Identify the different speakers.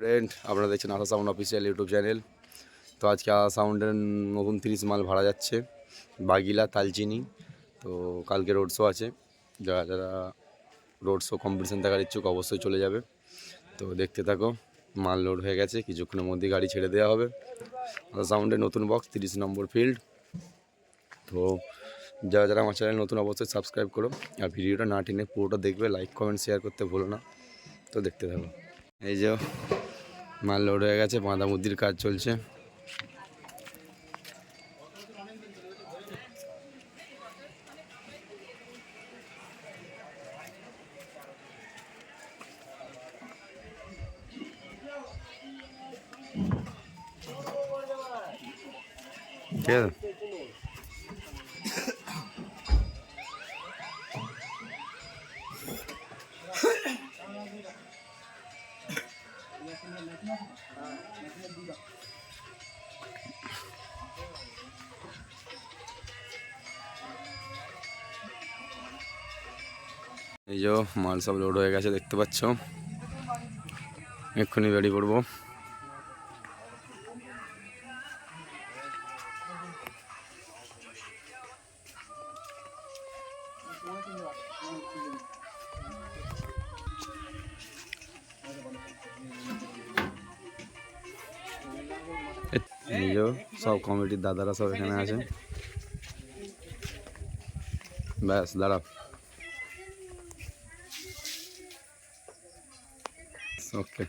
Speaker 1: Friend আপনারা দেখছেন Asha sound official YouTube channel তো আজকে আশা সাউন্ডের নতুন তিরিশ মাল ভাড়া যাচ্ছে। বাগিলা, তালচিনি, তো কালকে রোড শো আছে। যারা যারা রোড শো কম্পিটিশন দেখার ইচ্ছুক অবশ্যই চলে যাবে। তো দেখতে থাকো, মাল লোড হয়ে গেছে, কিছুক্ষণের মধ্যে গাড়ি ছেড়ে দেওয়া হবে। আশা সাউন্ডের নতুন বক্স তিরিশ নম্বর ফিল্ড তো যারা যারা আমার চ্যানেল নতুন, অবশ্যই সাবস্ক্রাইব করো। আর ভিডিওটা না টেনে পুরোটা দেখবে লাইক কমেন্ট শেয়ার করতে ভুলো না। তো দেখতে থাকো। এই যে মাল লোড হয়ে গেছে বাঁধা মুদির কাজ চলছে। ঠিক আছে এই যে মাল সব লোড হয়ে গেছে দেখতে পাচ্ছ? এক্ষুনি বেরিয়ে পড়ব। যে সব কমিটির দাদারা সব এখানে আছে। ব্যাস দাঁড়াও ওকে